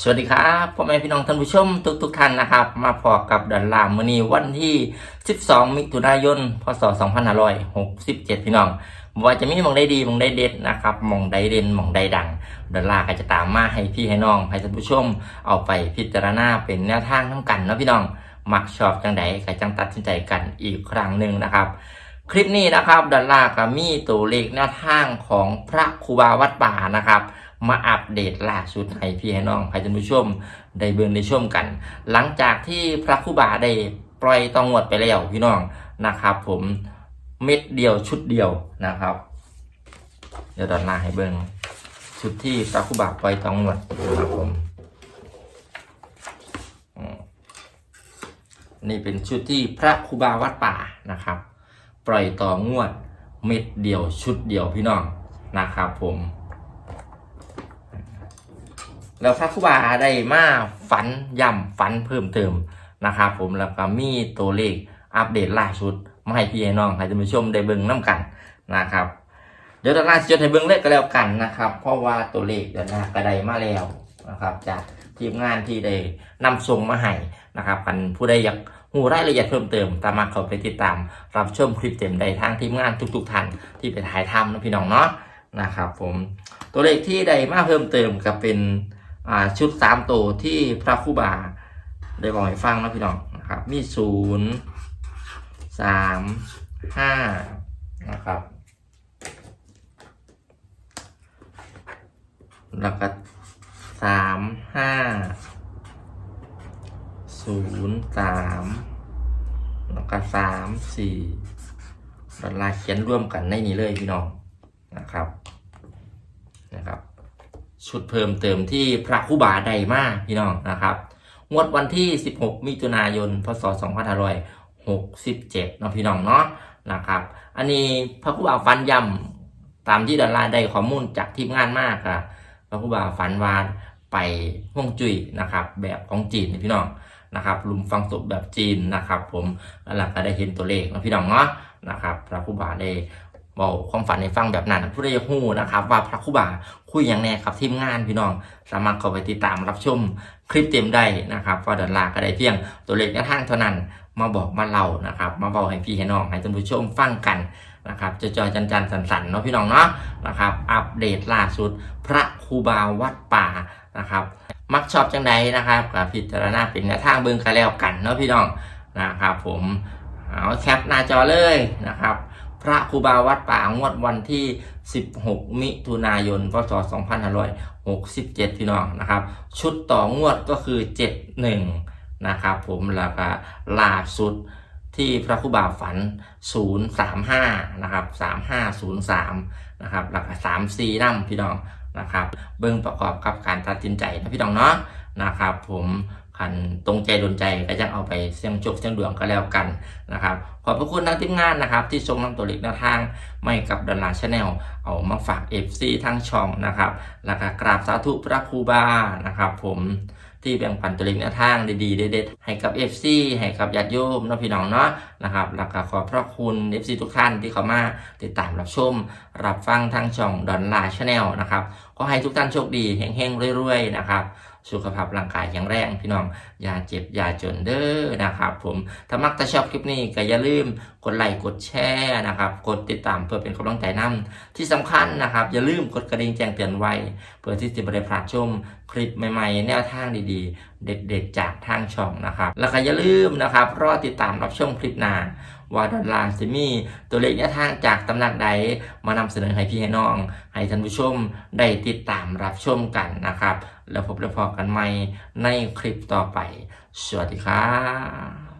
สวัสดีครับพ่อแม่พี่น้องท่านผู้ชมทุกๆท่านนะครับ มาพอกับดันลามมือนีวันที่ 12 มิถุนายน พศ 2567 พี่น้องว่าจะมีมองได้ดีมองได้เด็ดนะครับมองได้เด่นมองได้ดังดันลาก็จะตามมาให้พี่ให้น้องให้ท่านผู้ชมเอาไปพิจารณาเป็นแนวทางทั้งกันนะพี่น้องมักชอบจังใดก็จังตัดสินใจกันอีกครั้งหนึ่งนะครับ คลิปนี้นะครับดันลาก็มีตัวเลขแนวทางของพระครูบาวัดป่านะครับ มาอัปเดตล่าสุดให้พี่ให้น้องให้ท่านผู้ชมได้เบิ่งได้ชมกัน หลังจากที่พระครูบาได้ปล่อยตองวดไปแล้วพี่น้องนะครับ ผมเม็ดเดียวชุดเดียวนะครับ เดี๋ยวดอนลาให้เบิ่งชุดที่พระครูบาปล่อยตองวดนะครับผมอืมนี่เป็นชุดที่พระครูบาวัดป่านะครับ ปล่อยต่องวดเม็ดเดียวชุดเดียวพี่น้องนะครับผม แล้วพระครูบาได้มาฝันย่ำฝันเพิ่มเติมนะครับผมแล้วก็มีตัวเลขอัปเดตล่าสุดมาให้พี่ให้น้องให้ท่านผู้ชมได้เบิ่งน้กันนะครับเดี๋ยวตอนหน้าจะให้เบิ่งเลขก็แล้วกันนะครับ เพราะว่าตัวเลขเดี๋ยวหน้าก็ได้มาแล้วนะครับจากทีมงานที่ได้นำส่งมาให้นะครับกันผู้ใดอยากหูรายละเอียดเพิ่มเติมตามมาเขาไปติดตาม รับชมคลิปเต็มได้ทางทีมงานทุก ๆท่านที่ไปถ่ายทำนะพี่น้องเนาะนะครับ ผมตัวเลขที่ได้มาเพิ่มเติมก็เป็น ชุดสามตัวที่พระคูบาได้บอกให้ฟังนะพี่น้องนะครับ มีศูนย์สามห้านะครับแล้วก็สามห้าศูนย์สามแล้วก็สามสี่ดอลลาเขียนร่วมกันในนี้เลยพี่น้องนะครับ ชุดเพิ่มเติมที่พระครูบาไดมาพี่น้องนะครับงวดวันที่ 16 มิถุนายน พศ 2567นาะพี่น้องเนาะนะครับ อันนี้พระครูบาฟันยำตามที่ดอลลาร์ได้ข้อมูลจากทีมงานมากค่ะพระครูบาฝันวาไปห่วงจุยนะครับ แบบของจีนนะพี่น้องนะครับลุมฟังศพแบบจีนนะครับ ผมแล้วเราก็ได้เห็นตัวเลขนะพี่น้องเนาะนะครับ พระครูบาได้ บอกความฝันในฟังแบบนั้นผู้ใดฮู้นะครับ ว่าพระคูบาคุยอย่างแน่ครับทีมงานพี่น้อง สามารถเข้าไปติดตามรับชมคลิปเต็มได้นะครับว่าดอลลาร์ก็ได้เพียงตัวเลขแนวทางเท่านั้น มาบอกมาเล่านะครับ มาบอกให้พี่ให้น้องให้ท่านผู้ชมฟังกันนะครับจะจอยจันจันสันสันเนาะพี่น้องเนาะนะครับ อัปเดตล่าสุด พระครูบาวัดป่านะครับ มักชอบจังใดนะครับกับพิจารณาเป็นแนวทางเบิ่งกันแล้วกันเนาะพี่น้องนะครับ ผมเอาแคปหน้าจอเลยนะครับ พระครูบาวัดป่างวดวันที่ 16 มิถุนายน พศ 2567 พี่น้องนะครับ ชุดต่องวดก็คือ 71 นะครับผมแล้วก็ล่าสุดที่พระครูบาฝัน 035 นะครับ 3503 นะครับแล้วก็34นำพี่น้องนะครับ เบิ่งประกอบกับการตัดสินใจนะพี่น้องเนาะนะครับผม คันตรงใจโดนใจก็จะเอาไปเสี่ยงโชคเสี่ยงดวงก็แล้วกันนะครับ ขอบพระคุณทางทีมงานนะครับ ที่ส่งนำตัวเลขแนวทางไม่กับดอลลาร์ชาแนลเอามาฝาก FC ทั้งช่องนะครับแล้วก็กราบสาธุพระครูบานะครับ ผมที่แบ่งปันตัวเลขแนวทางดีๆเด็ดๆให้กับ FC ให้กับญาติโยมเนาะพี่น้องเนาะนะครับแล้วก็ขอพระคุณ FC ทุกท่านที่เข้ามาติดตามรับชม รับฟังทางช่องดอลลาร์ชาแนลนะครับก็ให้ทุกท่านโชคดีเฮงๆเรวยๆนะครับสุขภาพร่างกายแข็งแรงพี่น้องอย่าเจ็บอย่าจนเด้อนะครับ ผมถ้ามักถ้าชอบคลิปนี้ก็อย่าลืมกดไลค์กดแชร์นะครับ กดติดตามเพื่อเป็นกำลังใจนำที่สำคัญนะครับ อย่าลืมกดกระดิ่งแจ้งเตือนไว้ เพื่อที่จะไม่ได้พลาดชมคลิปใหม่ๆ แนวทางดีๆ เด็ดๆจากทางช่องนะครับ แล้วก็อย่าลืมนะครับรอติดตามรับชมคลิปหน้าว่าดอลลาร์จะมีตัวเลขแนวทางจากตำหนักใดมานำเสนอให้พี่ให้น้อง ให้ท่านผู้ชมได้ติดตามรับชมกันนะครับ แล้วพบแล้วพอกันใหม่ในคลิปต่อไป สวัสดีครับ